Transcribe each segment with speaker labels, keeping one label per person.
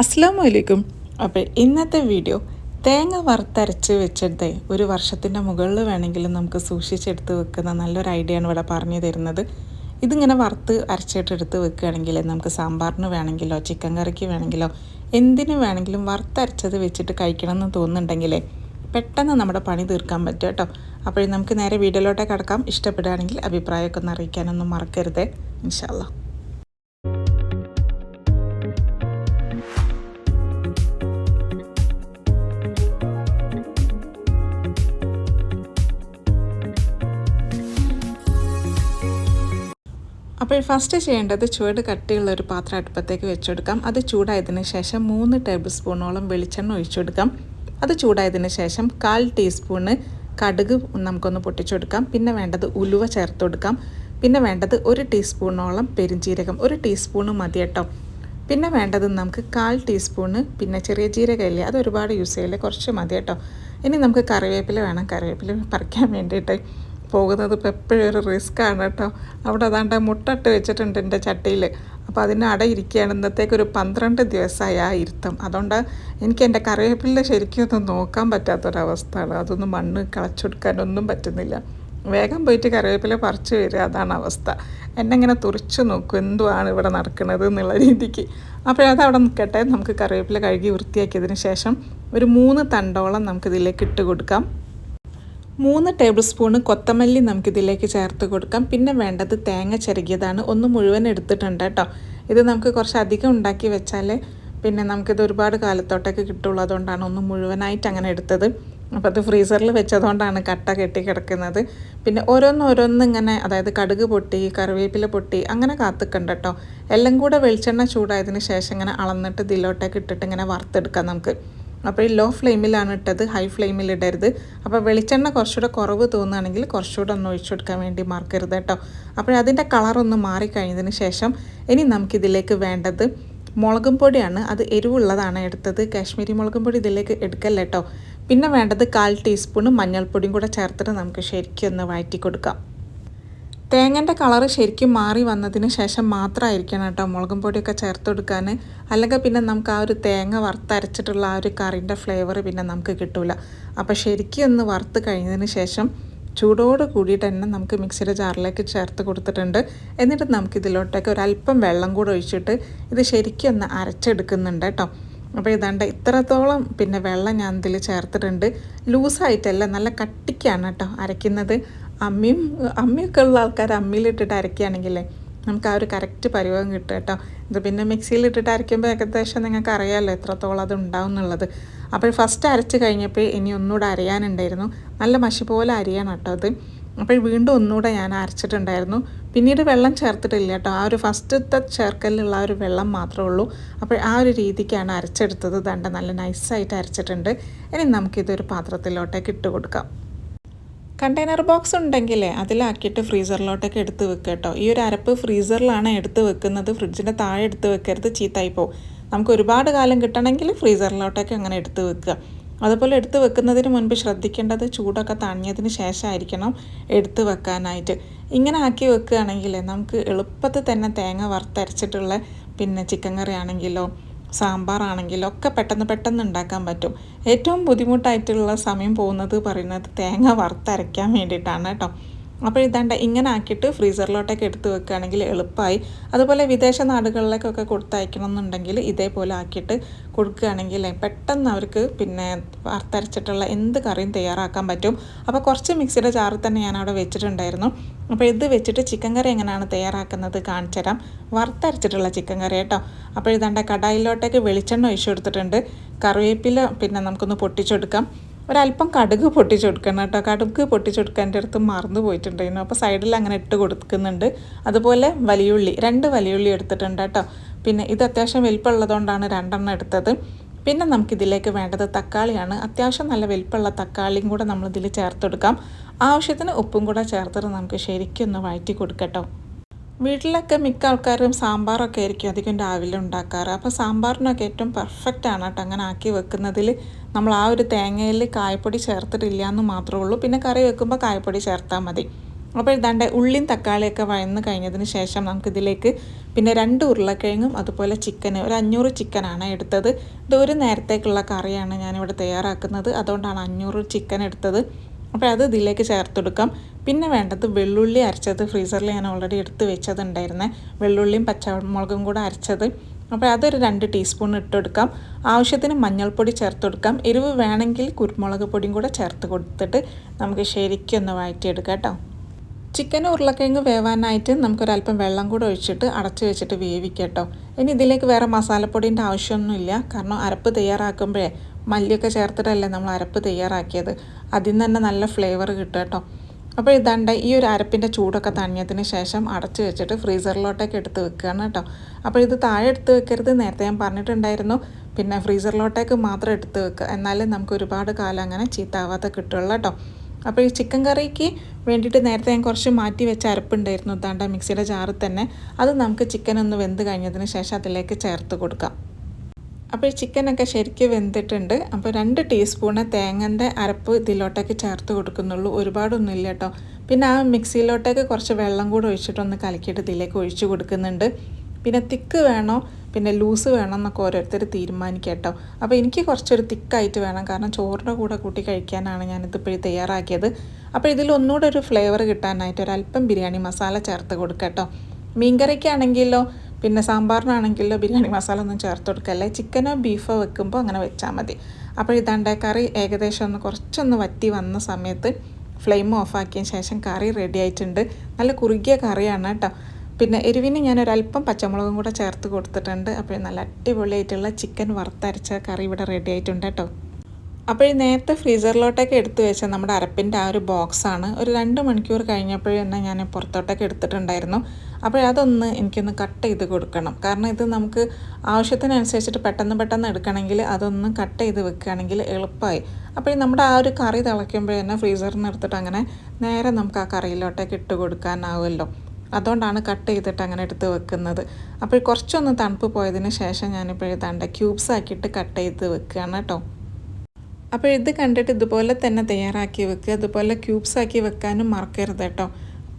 Speaker 1: അസ്സാം വലൈക്കും അപ്പോൾ ഇന്നത്തെ വീഡിയോ തേങ്ങ വറുത്തരച്ച് വെച്ചെടുത്തേ ഒരു വർഷത്തിന്റെ മുകളിൽ വേണമെങ്കിലും നമുക്ക് സൂക്ഷിച്ചെടുത്ത് വെക്കുന്ന നല്ലൊരു ഐഡിയ ആണ് ഇവിടെ പറഞ്ഞു തരുന്നത്. ഇതിങ്ങനെ വറുത്ത് അരച്ചിട്ട് എടുത്ത് വെക്കുകയാണെങ്കിൽ നമുക്ക് സാമ്പാറിന് വേണമെങ്കിലോ ചിക്കൻ കറിക്ക് വേണമെങ്കിലോ എന്തിനു വേണമെങ്കിലും വറുത്തരച്ചത് വെച്ചിട്ട് കഴിക്കണം എന്ന് തോന്നുന്നുണ്ടെങ്കിലേ പെട്ടെന്ന് നമ്മുടെ പണി തീർക്കാൻ പറ്റും കേട്ടോ. അപ്പോഴും നമുക്ക് നേരെ വീഡിയോയിലോട്ടേ കിടക്കാം. ഇഷ്ടപ്പെടുകയാണെങ്കിൽ അഭിപ്രായമൊക്കെ ഒന്ന് അറിയിക്കാനൊന്നും മറക്കരുതേ. ഇൻഷാല്ലാ അപ്പോൾ ഫസ്റ്റ് ചെയ്യേണ്ടത് ചുവട് കട്ടിയുള്ള ഒരു പാത്രം അടുപ്പത്തേക്ക് വെച്ചെടുക്കാം. അത് ചൂടായതിന് ശേഷം മൂന്ന് ടേബിൾ സ്പൂണോളം വെളിച്ചെണ്ണ ഒഴിച്ചെടുക്കാം. അത് ചൂടായതിന് ശേഷം കാൽ ടീസ്പൂണ് കടുക് നമുക്കൊന്ന് പൊട്ടിച്ചെടുക്കാം. പിന്നെ വേണ്ടത് ഉലുവ ചേർത്ത് കൊടുക്കാം. പിന്നെ വേണ്ടത് ഒരു ടീസ്പൂണോളം പെരുംജീരകം ഒരു ടീസ്പൂണ് മതി കേട്ടോ. പിന്നെ വേണ്ടത് നമുക്ക് കാൽ ടീസ്പൂണ് പിന്നെ ചെറിയ ജീരകമില്ലേ അത് ഒരുപാട് യൂസ് ചെയ്യില്ല കുറച്ച് മതി കേട്ടോ. ഇനി നമുക്ക് കറിവേപ്പില വേണം. കറിവേപ്പില പറിക്കാൻ വേണ്ടിയിട്ട്. പോകുന്നത് ഇപ്പോൾ എപ്പോഴും ഒരു റിസ്ക് ആണ് കേട്ടോ. അവിടെ അതാണ്ട് മുട്ടിട്ട് വെച്ചിട്ടുണ്ട് എന്റെ ചട്ടിയിൽ അപ്പോൾ അതിന് അടയിരിക്കുകയാണ് ഇന്നത്തേക്ക് ഒരു പന്ത്രണ്ട് ദിവസമായി ആ ഇരുത്തം. അതുകൊണ്ട് എനിക്ക് എന്റെ കറിവേപ്പില ശരിക്കും ഒന്നും നോക്കാൻ പറ്റാത്തൊരവസ്ഥയാണ്. അതൊന്നും മണ്ണ് കളച്ചെടുക്കാനൊന്നും പറ്റുന്നില്ല. വേഗം പോയിട്ട് കറിവേപ്പില പറിച്ചു വരിക അതാണ് അവസ്ഥ. എന്നെ ഇങ്ങനെ തുറച്ചു നോക്കും എന്തുവാണ് ഇവിടെ നടക്കുന്നത് എന്നുള്ള രീതിക്ക്. അപ്പോഴത് അവിടെ നിൽക്കട്ടെ. നമുക്ക് കറിവേപ്പില കഴുകി വൃത്തിയാക്കിയതിന് ശേഷം ഒരു മൂന്ന് തണ്ടോളം നമുക്കിതിലേക്ക് ഇട്ട് കൊടുക്കാം. മൂന്ന് ടേബിൾ സ്പൂണ് കൊത്തമല്ലി നമുക്കിതിലേക്ക് ചേർത്ത് കൊടുക്കാം. പിന്നെ വേണ്ടത് തേങ്ങ ചിരകിയതാണ് ഒന്ന് മുഴുവൻ എടുത്തിട്ടുണ്ട് കേട്ടോ. ഇത് നമുക്ക് കുറച്ച് അധികം ഉണ്ടാക്കി വെച്ചാൽ പിന്നെ നമുക്കിത് ഒരുപാട് കാലത്തോട്ടൊക്കെ കിട്ടുള്ളൂ. അതുകൊണ്ടാണ് ഒന്ന് മുഴുവനായിട്ട് അങ്ങനെ എടുത്തത്. അപ്പോൾ അത് ഫ്രീസറിൽ വെച്ചതുകൊണ്ടാണ് കട്ട കെട്ടി കിടക്കുന്നത്. പിന്നെ ഓരോന്നോരോന്ന് ഓരോന്ന് ഇങ്ങനെ അതായത് കടുക് പൊട്ടി കറിവേപ്പില പൊട്ടി അങ്ങനെ കാത്തിക്കണ്ട കേട്ടോ. എല്ലാം കൂടെ വെളിച്ചെണ്ണ ചൂടായതിന് ശേഷം ഇങ്ങനെ അളന്നിട്ട് ഇതിലോട്ടേക്ക് ഇട്ടിട്ട് ഇങ്ങനെ വറുത്തെടുക്കാം നമുക്ക്. അപ്പോൾ ഈ ലോ ഫ്ലെയിമിലാണ് ഇട്ടത് ഹൈ ഫ്ലെയിമിൽ ഇടരുത്. അപ്പോൾ വെളിച്ചെണ്ണ കുറച്ചുകൂടെ കുറവ് തോന്നുകയാണെങ്കിൽ കുറച്ചുകൂടെ ഒന്ന് ഒഴിച്ചു കൊടുക്കാൻ വേണ്ടി മറക്കരുത് കേട്ടോ. അപ്പോൾ അതിന്റെ കളറൊന്ന് മാറിക്കഴിഞ്ഞതിന് ശേഷം ഇനി നമുക്കിതിലേക്ക് വേണ്ടത് മുളകും പൊടിയാണ്. അത് എരിവുള്ളതാണ് എടുത്തത്. കാശ്മീരി മുളകും പൊടി ഇതിലേക്ക് എടുക്കല്ല കേട്ടോ. പിന്നെ വേണ്ടത് കാൽ ടീസ്പൂൺ മഞ്ഞൾപ്പൊടിയും കൂടെ ചേർത്തിട്ട് നമുക്ക് ശരിക്കും ഒന്ന് വഴറ്റി കൊടുക്കാം. തേങ്ങന്റെ കളറ് ശരിക്കും മാറി വന്നതിന് ശേഷം മാത്രമായിരിക്കണം കേട്ടോ മുളകും പൊടിയൊക്കെ ചേർത്ത് കൊടുക്കാൻ അല്ലെങ്കിൽ പിന്നെ നമുക്ക് ആ ഒരു തേങ്ങ വറുത്തരച്ചിട്ടുള്ള ആ ഒരു കറിന്റെ ഫ്ലേവർ പിന്നെ നമുക്ക് കിട്ടില്ല അപ്പോൾ ശരിക്കും ഒന്ന് വറുത്ത് കഴിഞ്ഞതിന് ശേഷം ചൂടോട് കൂടിയിട്ട് തന്നെ നമുക്ക് മിക്സിയുടെ ജാറിലേക്ക് ചേർത്ത് കൊടുത്തിട്ടുണ്ട്. എന്നിട്ട് നമുക്ക് ഇതിലോട്ടേക്ക് ഒരല്പം വെള്ളം കൂടെ ഒഴിച്ചിട്ട് ഇത് ശരിക്കും ഒന്ന് അരച്ചെടുക്കുന്നുണ്ട് കേട്ടോ. അപ്പോൾ ഇതാണ്ട് ഇത്രത്തോളം പിന്നെ വെള്ളം ഞാൻ ഇതിൽ ചേർത്തിട്ടുണ്ട്. ലൂസായിട്ടല്ല നല്ല കട്ടിക്കാണ് കേട്ടോ അരയ്ക്കുന്നത്. അമ്മിയും അമ്മിയൊക്കെ ഉള്ള ആൾക്കാർ അമ്മിയിലിട്ടിട്ട് അരയ്ക്കുകയാണെങ്കിലേ നമുക്ക് ആ ഒരു കറക്റ്റ് പരിവം കിട്ടും കേട്ടോ. ഇത് പിന്നെ മിക്സിയിലിട്ടിട്ട് അരയ്ക്കുമ്പോൾ ഏകദേശം നിങ്ങൾക്ക് അറിയാമല്ലോ എത്രത്തോളം അത് ഉണ്ടാവും എന്നുള്ളത്. അപ്പോൾ ഫസ്റ്റ് അരച്ച് കഴിഞ്ഞപ്പോൾ ഇനി ഒന്നുകൂടെ അരയാനുണ്ടായിരുന്നു. നല്ല മഷി പോലെ അരിയാണ് കേട്ടോ അത് അപ്പോൾ വീണ്ടും ഒന്നുകൂടെ ഞാൻ അരച്ചിട്ടുണ്ടായിരുന്നു. പിന്നീട് വെള്ളം ചേർത്തിട്ടില്ല കേട്ടോ. ആ ഒരു ഫസ്റ്റത്തെ ചേർക്കലിലുള്ള ആ ഒരു വെള്ളം മാത്രമേ ഉള്ളൂ. അപ്പോൾ ആ ഒരു രീതിക്കാണ് അരച്ചെടുത്തത്. ദണ്ട നല്ല നൈസായിട്ട് അരച്ചിട്ടുണ്ട്. ഇനി നമുക്കിതൊരു പാത്രത്തിലോട്ടേക്ക് ഇട്ട് കൊടുക്കാം. കണ്ടെയ്നർ ബോക്സ് ഉണ്ടെങ്കിലേ അതിലാക്കിയിട്ട് ഫ്രീസറിലോട്ടൊക്കെ എടുത്ത് വെക്കുക കേട്ടോ. ഈ ഒരു അരപ്പ് ഫ്രീസറിലാണ് എടുത്ത് വെക്കുന്നത്. ഫ്രിഡ്ജിന്റെ താഴെ എടുത്ത് വെക്കരുത് ചീത്തായി പോകും നമുക്ക് ഒരുപാട് കാലം കിട്ടണമെങ്കിൽ ഫ്രീസറിലോട്ടൊക്കെ അങ്ങനെ എടുത്ത് വെക്കുക. അതുപോലെ എടുത്ത് വെക്കുന്നതിന് മുൻപ് ശ്രദ്ധിക്കേണ്ടത് ചൂടൊക്കെ തണിഞ്ഞതിന് ശേഷമായിരിക്കണം എടുത്ത് വെക്കാനായിട്ട്. ഇങ്ങനെ ആക്കി വെക്കുകയാണെങ്കിൽ നമുക്ക് എളുപ്പത്തിൽ തന്നെ തേങ്ങ വറുത്തരച്ചിട്ടുള്ള പിന്നെ ചിക്കൻ കറി ആണെങ്കിലോ സാമ്പാറാണെങ്കിലും ഒക്കെ പെട്ടെന്ന് പെട്ടെന്ന് ഉണ്ടാക്കാൻ പറ്റും. ഏറ്റവും ബുദ്ധിമുട്ടായിട്ടുള്ള സമയം പോകുന്നത് പറയുന്നത് തേങ്ങ വറുത്തരയ്ക്കാൻ വേണ്ടിയിട്ടാണ് കേട്ടോ. അപ്പോൾ ഇതാണ്ട് ഇങ്ങനെ ആക്കിയിട്ട് ഫ്രീസറിലോട്ടൊക്കെ എടുത്ത് വെക്കുകയാണെങ്കിൽ എളുപ്പമായി. അതുപോലെ വിദേശ നാടുകളിലേക്കൊക്കെ കൊടുത്തയക്കണം എന്നുണ്ടെങ്കിൽ ഇതേപോലെ ആക്കിയിട്ട് കൊടുക്കുകയാണെങ്കിൽ പെട്ടെന്ന് അവർക്ക് പിന്നെ വറുത്തരച്ചിട്ടുള്ള എന്ത് കറിയും തയ്യാറാക്കാൻ പറ്റും. അപ്പോൾ കുറച്ച് മിക്സിയുടെ ചാറ് തന്നെ ഞാൻ അവിടെ വെച്ചിട്ടുണ്ടായിരുന്നു. അപ്പോൾ ഇത് വെച്ചിട്ട് ചിക്കൻ കറി എങ്ങനെയാണ് തയ്യാറാക്കുന്നത് കാണിച്ചു തരാം. വറുത്തരച്ചിട്ടുള്ള ചിക്കൻ കറി കേട്ടോ. അപ്പോൾ ഇതാണ്ട് കടായിലോട്ടേക്ക് വെളിച്ചെണ്ണ ഒഴിച്ചു കൊടുത്തിട്ടുണ്ട്. കറിവേപ്പില പിന്നെ നമുക്കൊന്ന് പൊട്ടിച്ചെടുക്കാം. ഒരല്പം കടുക് പൊട്ടിച്ചെടുക്കണം കേട്ടോ. കടുക് പൊട്ടിച്ചെടുക്കാൻ എന്റെ അടുത്ത് മറന്നു പോയിട്ടുണ്ടായിരുന്നു. അപ്പോൾ സൈഡിൽ അങ്ങനെ ഇട്ട് കൊടുക്കുന്നുണ്ട്. അതുപോലെ വലിയുള്ളി രണ്ട് വലിയുള്ളി എടുത്തിട്ടുണ്ട് കേട്ടോ. പിന്നെ ഇത് അത്യാവശ്യം വലിപ്പമുള്ളതുകൊണ്ടാണ് രണ്ടെണ്ണം എടുത്തത്. പിന്നെ നമുക്കിതിലേക്ക് വേണ്ടത് തക്കാളിയാണ്. അത്യാവശ്യം നല്ല വലിപ്പമുള്ള തക്കാളിയും കൂടെ നമ്മളിതിൽ ചേർത്തെടുക്കാം. ആവശ്യത്തിന് ഉപ്പും കൂടെ ചേർത്തിട്ട് നമുക്ക് ശരിക്കും ഒന്ന് വഴറ്റി കൊടുക്കട്ടോ. വീട്ടിലൊക്കെ മിക്ക ആൾക്കാരും സാമ്പാറൊക്കെ ആയിരിക്കും അധികം രാവിലെ ഉണ്ടാക്കാറ്. അപ്പോൾ സാമ്പാറിനൊക്കെ ഏറ്റവും പെർഫെക്റ്റ് ആണ് കേട്ടോ. അങ്ങനെ ആക്കി വെക്കുന്നതിൽ. നമ്മൾ ആ ഒരു തേങ്ങയിൽ കായപ്പൊടി ചേർത്തിട്ടില്ല എന്ന് മാത്രമേ ഉള്ളൂ. പിന്നെ കറി വെക്കുമ്പോൾ കായപ്പൊടി ചേർത്താൽ മതി. അപ്പോൾ ഇതാണ്ട് ഉള്ളിയും തക്കാളിയൊക്കെ വഴന്ന് കഴിഞ്ഞതിന് ശേഷം നമുക്കിതിലേക്ക് പിന്നെ രണ്ട് ഉരുളക്കിഴങ്ങും അതുപോലെ ചിക്കൻ ഒരു അഞ്ഞൂറ് ചിക്കനാണ് എടുത്തത്. ഇത് ഒരു നേരത്തേക്കുള്ള കറിയാണ് ഞാനിവിടെ തയ്യാറാക്കുന്നത്. അതുകൊണ്ടാണ് അഞ്ഞൂറ് ചിക്കൻ എടുത്തത്. അപ്പോൾ അത് ഇതിലേക്ക് ചേർത്തെടുക്കാം. പിന്നെ വേണ്ടത് വെള്ളുള്ളി അരച്ചത് ഫ്രീസറിൽ ഞാൻ ഓൾറെഡി എടുത്ത് വെച്ചതുണ്ടായിരുന്നേ. വെള്ളുള്ളിയും പച്ചമുളകും കൂടെ അരച്ചത്. അപ്പോൾ അതൊരു രണ്ട് ടീസ്പൂൺ ഇട്ടെടുക്കാം. ആവശ്യത്തിന് മഞ്ഞൾപ്പൊടി ചേർത്ത് കൊടുക്കാം എരിവ് വേണമെങ്കിൽ കുരുമുളക് പൊടിയും കൂടെ ചേർത്ത് കൊടുത്തിട്ട് നമുക്ക് ശരിക്കും ഒന്ന് വഴറ്റിയെടുക്കാം കേട്ടോ. ചിക്കൻ ഉരുളക്കിഴങ്ങ് വേവാനായിട്ട് നമുക്കൊരല്പം വെള്ളം കൂടെ ഒഴിച്ചിട്ട് അടച്ചു വെച്ചിട്ട് വേവിക്കാം കേട്ടോ. ഇനി ഇതിലേക്ക് വേറെ മസാലപ്പൊടിന്റെ ആവശ്യമൊന്നുമില്ല. കാരണം അരപ്പ് തയ്യാറാക്കുമ്പോഴേ മല്ലിയൊക്കെ ചേർത്തിട്ടല്ലേ നമ്മൾ അരപ്പ് തയ്യാറാക്കിയത്? അതിൽ നിന്ന് തന്നെ നല്ല ഫ്ലേവർ കിട്ടും കേട്ടോ. അപ്പോൾ ഇതാണ്ട് ഈ ഒരു അരപ്പിന്റെ ചൂടൊക്കെ തണിഞ്ഞതിന് ശേഷം അടച്ചു വെച്ചിട്ട് ഫ്രീസറിലോട്ടേക്ക് എടുത്ത് വെക്കുകയാണ് കേട്ടോ. അപ്പോൾ ഇത് താഴെ എടുത്ത് വെക്കരുത്. നേരത്തെ ഞാൻ പറഞ്ഞിട്ടുണ്ടായിരുന്നു. പിന്നെ ഫ്രീസറിലോട്ടേക്ക് മാത്രം എടുത്ത് വെക്കുക. എന്നാലും നമുക്ക് ഒരുപാട് കാലം അങ്ങനെ ചീത്താവാതെ കിട്ടുള്ളൂ കേട്ടോ. അപ്പോൾ ഈ ചിക്കൻ കറിക്ക് വേണ്ടിയിട്ട് നേരത്തെ ഞാൻ കുറച്ച് മാറ്റി വെച്ച അരപ്പുണ്ടായിരുന്നു താണ്ട മിക്സിയുടെ ജാറിൽ തന്നെ. അത് നമുക്ക് ചിക്കൻ ഒന്ന് വെന്ത് കഴിഞ്ഞതിന് ശേഷം അതിലേക്ക് ചേർത്ത് കൊടുക്കാം. അപ്പോൾ ചിക്കനൊക്കെ ശരിക്കും വെന്തിട്ടുണ്ട്. അപ്പോൾ രണ്ട് ടീസ്പൂണ് തേങ്ങന്റെ അരപ്പ് ഇതിലോട്ടേക്ക് ചേർത്ത് കൊടുക്കുന്നുള്ളൂ. ഒരുപാടൊന്നും ഇല്ല കേട്ടോ. പിന്നെ ആ മിക്സിയിലോട്ടേക്ക് കുറച്ച് വെള്ളം കൂടെ ഒഴിച്ചിട്ടൊന്ന് കലക്കിയിട്ട് ഇതിലേക്ക് ഒഴിച്ചു കൊടുക്കുന്നുണ്ട്. പിന്നെ തിക്ക് വേണോ പിന്നെ ലൂസ് വേണം എന്നൊക്കെ ഓരോരുത്തർ തീരുമാനിക്കുക കേട്ടോ. അപ്പോൾ എനിക്ക് കുറച്ചൊരു തിക്കായിട്ട് വേണം. കാരണം ചോറിന്റെ കൂടെ കൂട്ടി കഴിക്കാനാണ് ഞാനിതിപ്പോഴും തയ്യാറാക്കിയത്. അപ്പോൾ ഇതിൽ ഒന്നുകൂടെ ഒരു ഫ്ലേവർ കിട്ടാനായിട്ട് ഒരല്പം ബിരിയാണി മസാല ചേർത്ത് കൊടുക്കാം കേട്ടോ. മീൻകറിക്കാണെങ്കിലോ പിന്നെ സാമ്പാറിനാണെങ്കിലോ ബിരിയാണി മസാല ഒന്നും ചേർത്ത് കൊടുക്കല്ലേ ചിക്കനോ ബീഫോ വെക്കുമ്പോൾ അങ്ങനെ വെച്ചാൽ മതി. അപ്പോൾ ഇതാണ്ട് കറി ഏകദേശം ഒന്ന് കുറച്ചൊന്ന് വറ്റി വന്ന സമയത്ത് ഫ്ലെയിം ഓഫാക്കിയ ശേഷം കറി റെഡി ആയിട്ടുണ്ട്. നല്ല കുറുകിയ കറിയാണ് കേട്ടോ. പിന്നെ എരിവിന് ഞാനൊരല്പം പച്ചമുളകും കൂടെ ചേർത്ത് കൊടുത്തിട്ടുണ്ട്. അപ്പോൾ നല്ല അടിപൊളിയായിട്ടുള്ള ചിക്കൻ വറുത്തരച്ച കറി ഇവിടെ റെഡി ആയിട്ടുണ്ട് കേട്ടോ. അപ്പോൾ ഈ നേരത്തെ ഫ്രീസറിലോട്ടൊക്കെ എടുത്തു വെച്ച നമ്മുടെ അരപ്പിന്റെ ആ ഒരു ബോക്സാണ് ഒരു രണ്ട് മണിക്കൂർ കഴിഞ്ഞപ്പോഴും തന്നെ ഞാൻ പുറത്തോട്ടൊക്കെ എടുത്തിട്ടുണ്ടായിരുന്നു. അപ്പോൾ അതൊന്ന് എനിക്കൊന്ന് കട്ട് ചെയ്ത് കൊടുക്കണം. കാരണം ഇത് നമുക്ക് ആവശ്യത്തിനനുസരിച്ചിട്ട് പെട്ടെന്ന് പെട്ടെന്ന് എടുക്കണമെങ്കിൽ അതൊന്ന് കട്ട് ചെയ്ത് വെക്കുകയാണെങ്കിൽ എളുപ്പമായി. അപ്പോൾ നമ്മുടെ ആ ഒരു കറി തിളയ്ക്കുമ്പോൾ തന്നെ ഫ്രീസറിൽ നിന്ന് എടുത്തിട്ട് അങ്ങനെ നേരെ നമുക്ക് ആ കറിയിലോട്ടേക്ക് ഇട്ട് കൊടുക്കാനാവുമല്ലോ. അതുകൊണ്ടാണ് കട്ട് ചെയ്തിട്ട് അങ്ങനെ എടുത്ത് വെക്കുന്നത്. അപ്പോൾ കുറച്ചൊന്ന് തണുപ്പ് പോയതിന് ശേഷം ഞാനിപ്പോൾ തണ്ട ക്യൂബ്സ് ആക്കിയിട്ട് കട്ട് ചെയ്ത് വെക്കുകയാണ് കേട്ടോ. അപ്പോൾ ഇത് കണ്ടിട്ട് ഇതുപോലെ തന്നെ തയ്യാറാക്കി വെക്കുക. ഇതുപോലെ ക്യൂബ്സ് ആക്കി വെക്കാനും മറക്കരുത് കേട്ടോ.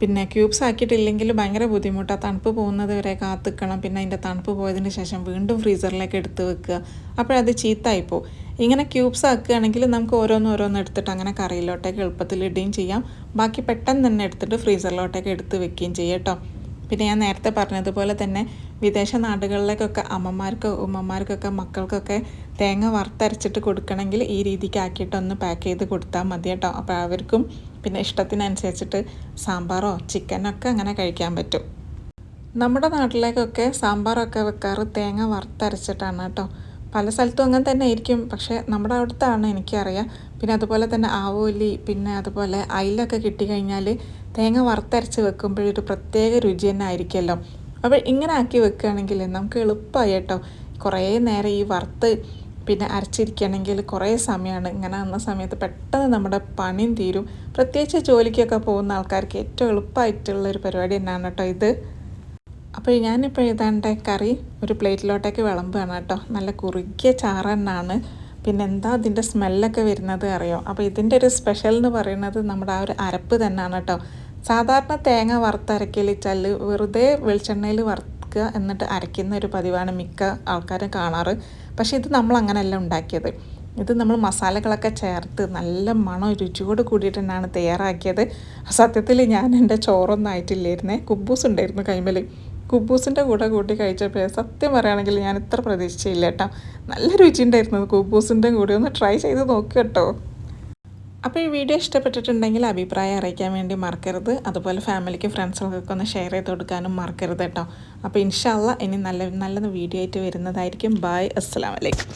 Speaker 1: പിന്നെ ക്യൂബ്സ് ആക്കിയിട്ടില്ലെങ്കിൽ ഭയങ്കര ബുദ്ധിമുട്ടാണ് തണുപ്പ് പോകുന്നത് വരെ കാത്തിക്കണം. പിന്നെ അതിന്റെ തണുപ്പ് പോയതിന് ശേഷം വീണ്ടും ഫ്രീസറിലേക്ക് എടുത്ത് വെക്കുക. അപ്പോഴത് ചീത്തായിപ്പോൾ ഇങ്ങനെ ക്യൂബ്സ് ആക്കുകയാണെങ്കിൽ നമുക്ക് ഓരോന്ന് ഓരോന്ന് എടുത്തിട്ട് അങ്ങനെ കറിയിലോട്ടേക്ക് എളുപ്പത്തിൽ ഇടുകയും ചെയ്യാം. ബാക്കി പെട്ടെന്ന് തന്നെ എടുത്തിട്ട് ഫ്രീസറിലോട്ടേക്ക് എടുത്ത് വെക്കുകയും ചെയ്യാം കേട്ടോ. പിന്നെ ഞാൻ നേരത്തെ പറഞ്ഞതുപോലെ തന്നെ വിദേശ നാടുകളിലേക്കൊക്കെ അമ്മമാർക്കോ ഉമ്മമാർക്കൊക്കെ മക്കൾക്കൊക്കെ തേങ്ങ വറുത്തരച്ചിട്ട് കൊടുക്കണമെങ്കിൽ ഈ രീതിക്ക് ആക്കിയിട്ടൊന്ന് പാക്ക് ചെയ്ത് കൊടുത്താൽ മതി കേട്ടോ. അപ്പോൾ അവർക്കും പിന്നെ ഇഷ്ടത്തിനനുസരിച്ചിട്ട് സാമ്പാറോ ചിക്കനൊക്കെ അങ്ങനെ കഴിക്കാൻ പറ്റും. നമ്മുടെ നാട്ടിലേക്കൊക്കെ സാമ്പാറൊക്കെ വെക്കാറ് തേങ്ങ വറുത്തരച്ചിട്ടാണ് കേട്ടോ. പല സ്ഥലത്തും അങ്ങനെ തന്നെ ആയിരിക്കും. പക്ഷേ നമ്മുടെ അവിടുത്താണ് എനിക്കറിയാം. പിന്നെ അതുപോലെ തന്നെ ആവോലി പിന്നെ അതുപോലെ അയിലൊക്കെ കിട്ടിക്കഴിഞ്ഞാൽ തേങ്ങ വറുത്തരച്ച് വെക്കുമ്പോഴൊരു പ്രത്യേക രുചി തന്നെ ആയിരിക്കുമല്ലോ. അപ്പോൾ ഇങ്ങനെ ആക്കി വെക്കുകയാണെങ്കിൽ നമുക്ക് എളുപ്പമായി കേട്ടോ. കുറേ നേരം ഈ വറുത്ത് പിന്നെ അരച്ചിരിക്കുകയാണെങ്കിൽ കുറേ സമയമാണ്. ഇങ്ങനെ വന്ന സമയത്ത് പെട്ടെന്ന് നമ്മുടെ പണിയും തീരും. പ്രത്യേകിച്ച് ജോലിക്കൊക്കെ പോകുന്ന ആൾക്കാർക്ക് ഏറ്റവും എളുപ്പമായിട്ടുള്ള ഒരു പരിപാടി തന്നെയാണ് കേട്ടോ ഇത്. അപ്പോൾ ഞാനിപ്പോൾ ഏതാണ്ട് കറി ഒരു പ്ലേറ്റിലോട്ടേക്ക് വിളമ്പുകയാണ് കേട്ടോ. നല്ല കുറുകിയ ചാറ് തന്നെയാണ്. പിന്നെ എന്താ അതിന്റെ സ്മെല്ലൊക്കെ വരുന്നത് അറിയോ? അപ്പോൾ ഇതിന്റെ ഒരു സ്പെഷ്യൽ എന്ന് പറയുന്നത് നമ്മുടെ ആ ഒരു അരപ്പ് തന്നെയാണ് കേട്ടോ. സാധാരണ തേങ്ങ വറുത്തരക്കൽ വെച്ചാൽ വെറുതെ വെളിച്ചെണ്ണയിൽ വറുക്കുക എന്നിട്ട് അരയ്ക്കുന്ന ഒരു പതിവാണ് മിക്ക ആൾക്കാരും കാണാറ്. പക്ഷേ ഇത് നമ്മൾ അങ്ങനെയല്ല ഉണ്ടാക്കിയത്. ഇത് നമ്മൾ മസാലകളൊക്കെ ചേർത്ത് നല്ല മണം രുചിയോട് കൂടിയിട്ട് തന്നെയാണ് തയ്യാറാക്കിയത്. സത്യത്തിൽ ഞാൻ എന്റെ ചോറൊന്നും ആയിട്ടില്ലായിരുന്നേ. കുബൂസ് ഉണ്ടായിരുന്നു കൈമൽ കുബൂസിന്റെ കൂടെ കൂട്ടി കഴിച്ചപ്പോൾ സത്യം പറയുകയാണെങ്കിൽ ഞാൻ ഇത്ര പ്രതീക്ഷിച്ചില്ല കേട്ടോ. നല്ല രുചി ഉണ്ടായിരുന്നു കുബൂസിന്റെ കൂടെ. ഒന്ന് ട്രൈ ചെയ്ത് നോക്കുക കേട്ടോ. അപ്പോൾ ഈ വീഡിയോ ഇഷ്ടപ്പെട്ടിട്ടുണ്ടെങ്കിൽ അഭിപ്രായം അറിയിക്കാൻ വേണ്ടി മറക്കരുത്. അതുപോലെ ഫാമിലിക്ക് ഫ്രണ്ട്സുകൾക്കൊക്കെ ഒന്ന് ഷെയർ ചെയ്ത് കൊടുക്കാനും മറക്കരുത് കേട്ടോ. അപ്പോൾ ഇൻഷാല്ല ഇനി നല്ല നല്ല വീഡിയോ ആയിട്ട് വരുന്നതായിരിക്കും. ബായ് അസ്സാം വലൈക്കും